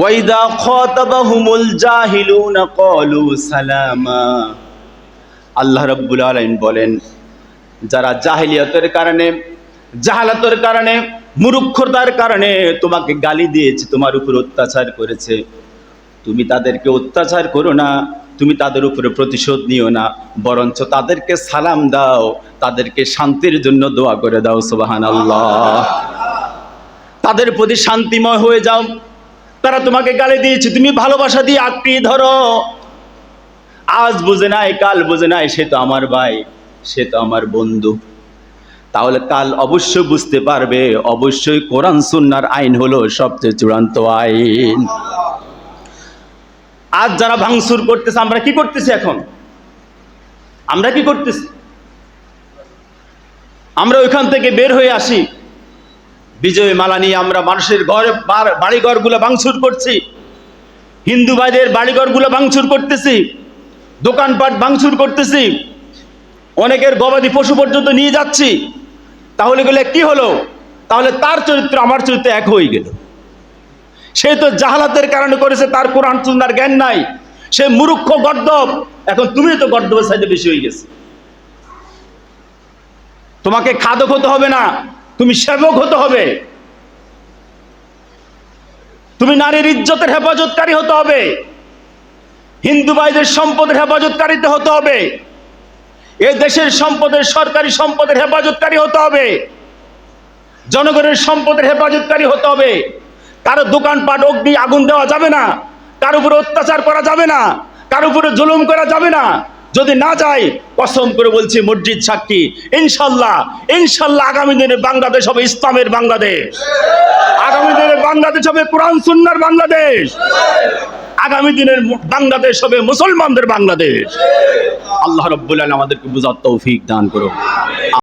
ওয়াইদা খাতাবাহুমুল জাহিলুনা ক্বালু সালামা। আল্লাহ রাব্বুল আলামিন বলেন, যারা জাহিলিয়াতের কারণে, জাহালাতের কারণে মূর্খতার কারণে তোমাকে গালি দিয়েছে, তোমার উপর অত্যাচার করেছে, তুমি তাদেরকে অত্যাচার করো না, তুমি তাদের উপরে প্রতিশোধ নিও না, বরঞ্চ তাদেরকে সালাম দাও, তাদেরকে শান্তির জন্য দোয়া করে দাও সুবাহান আল্লাহ তাদের প্রতি শান্তিময় হয়ে যাও তারা তোমাকে গালি দিয়েছে, তুমি ভালোবাসা দিয়ে আঁকড়িয়ে ধরো। আজ বুঝে নাই, কাল বুঝে নাই, সে তো আমার ভাই, সে তো আমার বন্ধু। তাহলে কাল অবশ্যই বুঝতে পারবে, অবশ্যই কোরআন সুন্নার আইন হলো সবচেয়ে চূড়ান্ত আইন। আজ যারা ভাঙচুর করতেছে, আমরা কি করতেছি এখন? আমরা কি করতেছি? আমরা ওইখান থেকে বের হয়ে আসি। বিজয় মালা নিয়ে আমরা মানুষের ঘরে বাড়িঘরগুলো ভাঙচুর করছি। হিন্দু ভাইদের বাড়িঘরগুলো ভাঙচুর করতেছি। দোকানপাট ভাঙচুর করতেছি। অনেকের গবাদি পশু পর্যন্ত নিয়ে যাচ্ছি। তাহলে গেলে কি হলো? তাহলে তার চরিত্র আমার চরিত্র এক হয়ে গেল। সে তো জাহালাতের কারণে করেছে, তার কোরআন সুন্নার জ্ঞান নাই। সে মূর্খ গর্দব এখন তুমি তো গর্দবের সাইডে বেশি হয়ে গেছে। তোমাকে খাদক হতে হবে না। তুমি সেবক হতে হবে। তুমি নারীর ইজ্জতের হেফাজতকারী হতে হবে। হিন্দু ভাইদের সম্পদের হেফাজতকারীতে হতে হবে। এ দেশের সম্পদের, সরকারি সম্পদের হেফাজতকারী হতে হবে। জনগণের সম্পদের হেফাজতকারী হতে হবে। কারও দোকানপাট অগ্নি আগুন দেওয়া যাবে না। কার উপরে অত্যাচার করা যাবে না। কার উপরে জুলুম করা যাবে না। যদি না যাই কসম করে বলছি মসজিদ সাক্ষী। ইনশাল্লাহ ইনশাল্লাহ আগামী দিনে বাংলাদেশ হবে ইসলামের বাংলাদেশ। আগামী দিনে বাংলাদেশ হবে কোরআন, সুন্নার বাংলাদেশ। আগামী দিনের বাংলাদেশ হবে মুসলমানদের বাংলাদেশ। আল্লাহ রব্বুল আমাদেরকে বুঝার তৌফিক দান করুন।